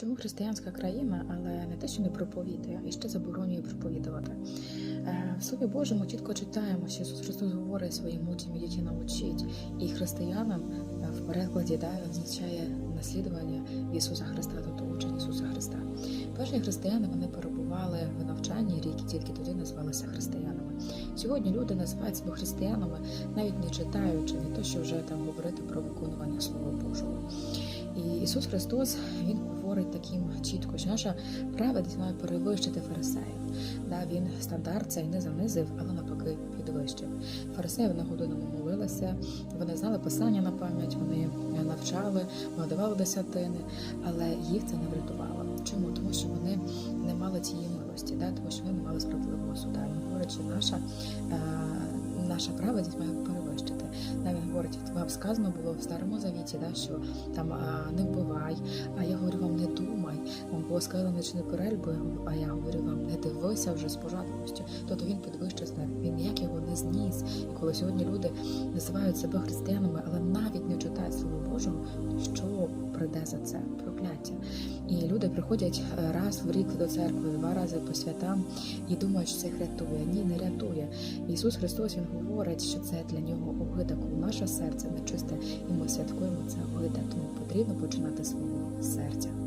Чому християнська країна, але не те, що не проповідує, і ще заборонює проповідувати. Е, В Слові Божому чітко читаємо, що Ісус Христос говорить своїм учням, ідіть навчіть. І християнам е, в перекладі да, означає наслідування Ісуса Христа, тобто учень Ісуса Христа. Перші християни вони перебували в навчанні рік і тільки тоді назвалися християнами. Сьогодні люди називають себе християнами, навіть не читаючи, не то, що вже там говорити про виконування Слова Божого. Ісус Христос Він говорить таким чітко, що наша праведність має перевищити фарисеїв. Да, він стандарт цей не занизив, але навпаки підвищив. Фарисеї вони годинами молилися, вони знали писання на пам'ять, вони навчали, вони десятини, але їх це не врятувало. Чому? Тому що вони не мали цієї милості, да? тому що вони не мали справедливого суда. Він говорить, що наша, е, наша праведність має перевищити. Навіть говорить, вам сказано було в старому завіті, да, що там а, не вбивай, а я говорю вам, не думай. Вам було сказано, не чини а я говорю вам, не дивися вже з пожадливістю. Тобто він підвищив знак, він ніяк його не зніс. І коли сьогодні люди називають себе християнами, але прийде за це прокляття. І люди приходять е, раз в рік до церкви, два рази по святам і думають, що це їх рятує. Ні, не рятує. Ісус Христос Він говорить, що це для нього огида, коли наше серце нечисте, і ми святкуємо це огида. Тому потрібно починати з свого серця.